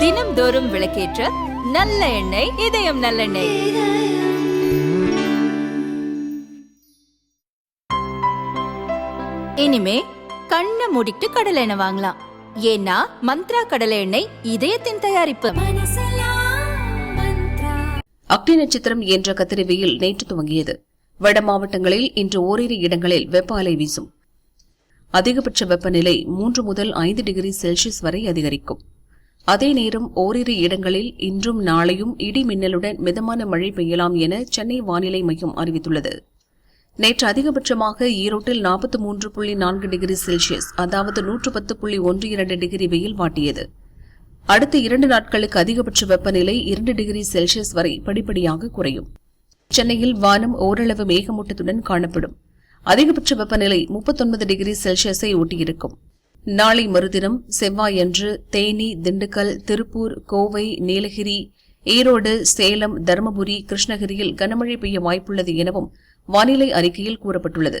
தினம்தோறும் விளக்கேற்ற நல்ல எண்ணெய் இதயம் நல்லெண்ணெய். இனிமே கண்ணை மூடிட்டு கடலை எண்ணெய் வாங்கலாம். ஏன்னா மந்த்ரா கடலை எண்ணெய் இதயத்தின் தயாரிப்பு. அக்னி நட்சத்திரம் என்ற கத்திரி வெயில் நேற்று துவங்கியது. வட மாவட்டங்களில் இன்று ஓரிரு இடங்களில் வெப்ப அலை வீசும். அதிகபட்ச வெப்பநிலை மூன்று முதல் ஐந்து டிகிரி செல்சியஸ் வரை அதிகரிக்கும். அதே நேரம் ஓரிரு இடங்களில் இன்றும் நாளையும் இடி மின்னலுடன் மிதமான மழை பெய்யலாம் என சென்னை வானிலை மையம் அறிவித்துள்ளது. நேற்று அதிகபட்சமாக ஈரோட்டில் நாற்பத்தி மூன்று புள்ளி நான்கு டிகிரி செல்சியஸ் அதாவது நூற்று பத்து புள்ளி ஒன்று இரண்டு டிகிரி வெயில் வாட்டியது. அடுத்த இரண்டு நாட்களுக்கு அதிகபட்ச வெப்பநிலை இரண்டு டிகிரி செல்சியஸ் வரை படிப்படியாக குறையும். சென்னையில் வானம் ஓரளவு மேகமூட்டத்துடன் காணப்படும். அதிகபட்ச வெப்பநிலை முப்பத்தொன்பது டிகிரி செல்சியஸை ஒட்டியிருக்கும். நாளை மறுதினம் செவ்வாயன்று தேனி திண்டுக்கல் திருப்பூர் கோவை நீலகிரி ஈரோடு சேலம் தருமபுரி கிருஷ்ணகிரியில் கனமழை பெய்ய வாய்ப்புள்ளது எனவும் வானிலை அறிக்கையில் கூறப்பட்டுள்ளது.